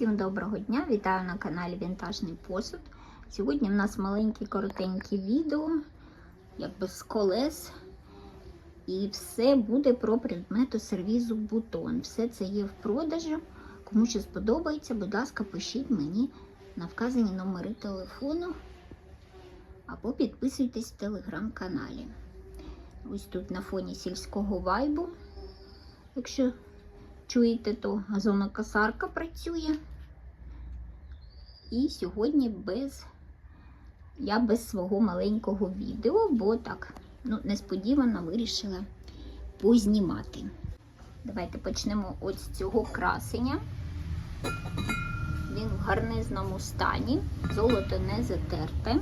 Всім доброго дня! Вітаю на каналі Вінтажний посуд. Сьогодні в нас маленьке коротеньке відео, якби з колес. І все буде про предмети сервізу бутон. Все це є в продажу. Кому що сподобається, будь ласка, пишіть мені на вказані номери телефону або підписуйтесь в телеграм-каналі. Ось тут на фоні сільського вайбу. Якщо чуєте, то газонокосарка працює. І сьогодні без я без свого маленького відео, бо так ну, несподівано вирішила познімати. Давайте почнемо от з цього красення. Він в гарнизному стані, золото не затерте.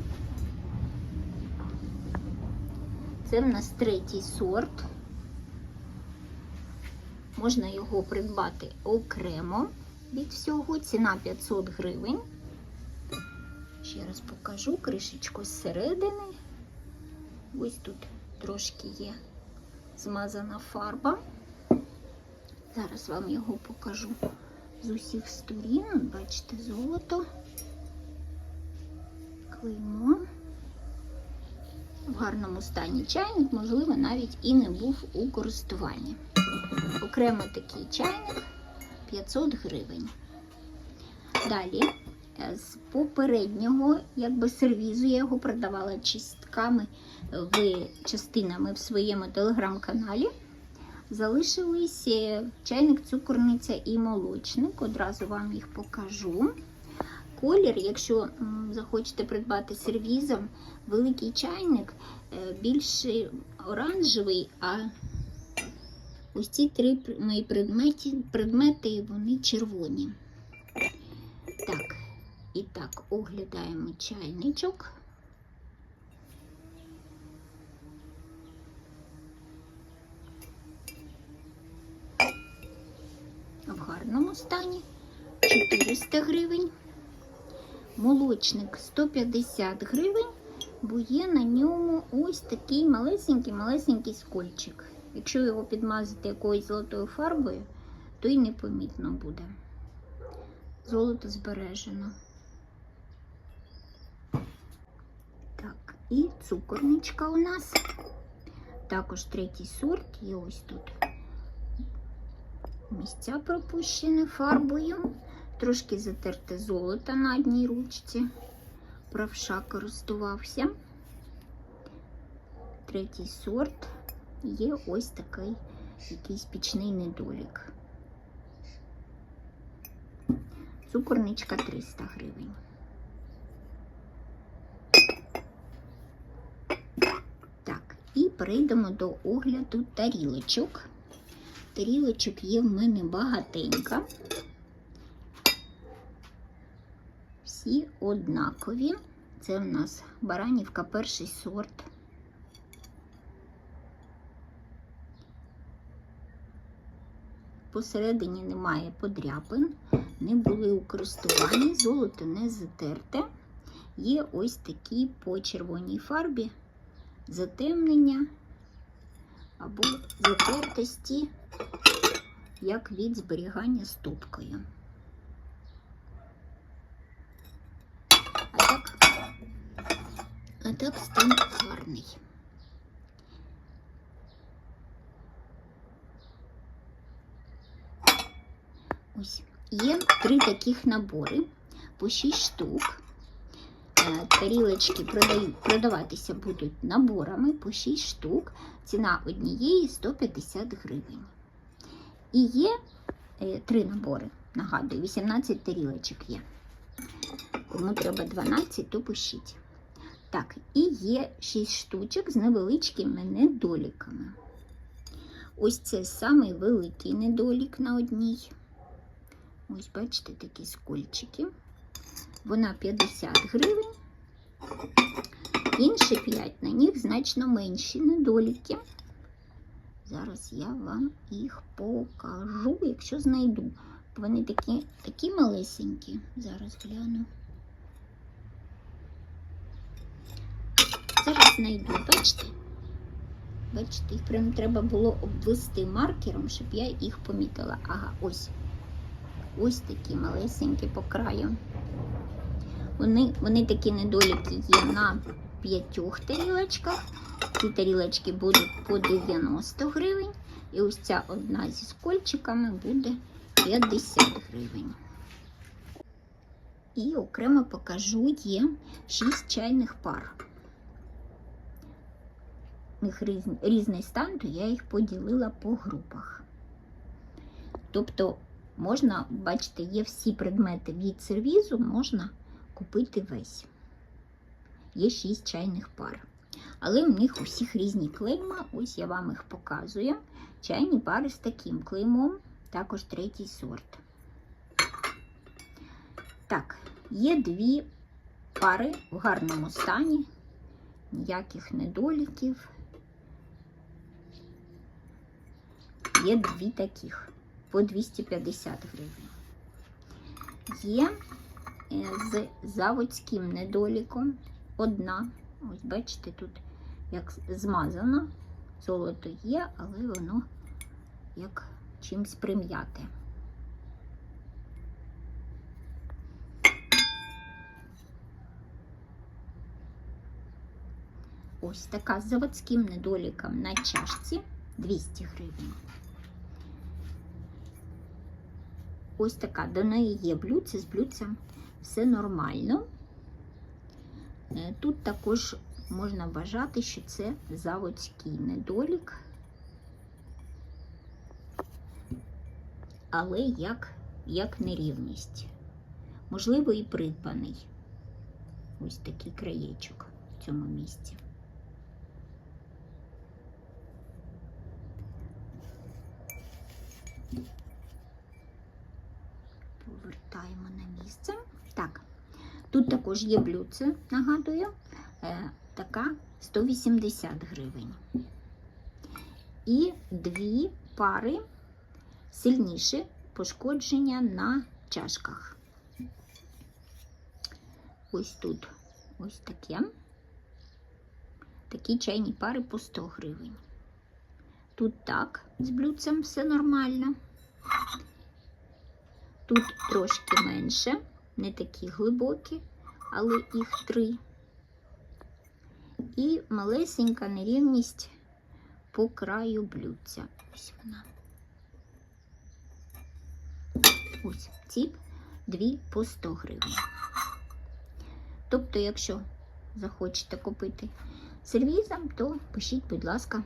Це в нас третій сорт. Можна його придбати окремо від всього. Ціна 500 гривень. Ще раз покажу кришечку зсередини. Ось тут трошки є змазана фарба. Зараз вам його покажу з усіх сторін. Бачите, золото, клеймо. Гарному стані чайник, можливо, навіть і не був у користуванні. Окремо такий чайник 500 гривень. Далі, з попереднього якби сервізу, я його продавала частками в частинами в своєму телеграм-каналі. Залишились чайник, цукорниця і молочник. Одразу вам їх покажу. Колір, якщо захочете придбати сервізом, великий чайник більш оранжевий, а ось ці три мої предмети, предмети вони червоні. Так, і так, оглядаємо чайничок. В гарному стані 400 гривень. Молочник 150 гривень, бо є на ньому ось такий малесенький-малесенький скольчик. Якщо його підмазати якоюсь золотою фарбою, то й непомітно буде. Золото збережено. Так, і цукорничка у нас. Також третій сорт, є ось тут місця пропущені фарбою. Трошки затерте золото на одній ручці. Правша користувався. Третій сорт є ось такий якийсь пічний недолік. Цукорничка 300 гривень. Так, і перейдемо до огляду тарілочок. Тарілочок є в мене багатенько. Всі однакові. Це в нас баранівка перший сорт. Посередині немає подряпин, не були у золото не затерте. Є ось такі по червоній фарбі затемнення або затертості, як від зберігання стопкою. А так, а стан гарний. Ось є три таких набори по 6 штук. Е, Тарілочки продаватися будуть наборами по 6 штук. Ціна однієї 150 гривень. І є е, три набори. Нагадую, 18 тарілочок є. Кому треба 12, то пишіть. Так, і є 6 штучок з невеличкими недоліками. Ось це самий великий недолік на одній. Ось, бачите, такі скольчики. Вона 50 гривень. Інші 5 на них значно менші недоліки. Зараз я вам їх покажу, якщо знайду. Вони такі такі малесенькі. Зараз гляну. Зараз знайду, бачите? Бачите, їх прям треба було обвести маркером, щоб я їх помітила. Ага, ось. ось такі малесенькі по краю. Вони, вони такі недоліки є на п'ятьох тарілочках. Ці тарілочки будуть по 90 гривень. І ось ця одна зі скольчиками буде 50 гривень. І окремо покажу є 6 чайних пар. У них різний, стан, то я їх поділила по групах. Тобто, можна, бачите, є всі предмети від сервізу, можна купити весь. Є 6 чайних пар. Але в них у всіх різні клейма. Ось я вам їх показую. Чайні пари з таким клеймом, також третій сорт. Так, є дві пари в гарному стані, ніяких недоліків. Є дві таких по 250 гривень. Є е, з заводським недоліком одна. Ось бачите, тут як змазано. Золото є, але воно як чимсь прим'яте. Ось така з заводським недоліком на чашці 200 гривень. Ось така, до неї є блюдце, з блюдцем все нормально. Е, Тут також можна вважати, що це заводський недолік, але як, як нерівність. Можливо, і придбаний. Ось такий краєчок в цьому місці. Повертаємо на місце. Так, тут також є блюдце, нагадую, е, така 180 гривень. І дві пари сильніші пошкодження на чашках. Ось тут ось таке. Такі чайні пари по 100 гривень. Тут так, з блюдцем все нормально. Тут трошки менше, не такі глибокі, але їх три. І малесенька нерівність по краю блюдця. Ось вона. Ось ці дві по 100 гривень. Тобто, якщо захочете купити сервізом, то пишіть, будь ласка,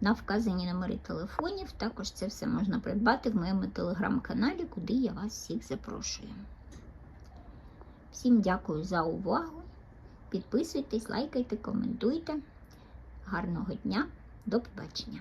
на вказані номери телефонів. Також це все можна придбати в моєму телеграм-каналі, куди я вас всіх запрошую. Всім дякую за увагу. Підписуйтесь, лайкайте, коментуйте. Гарного дня, до побачення!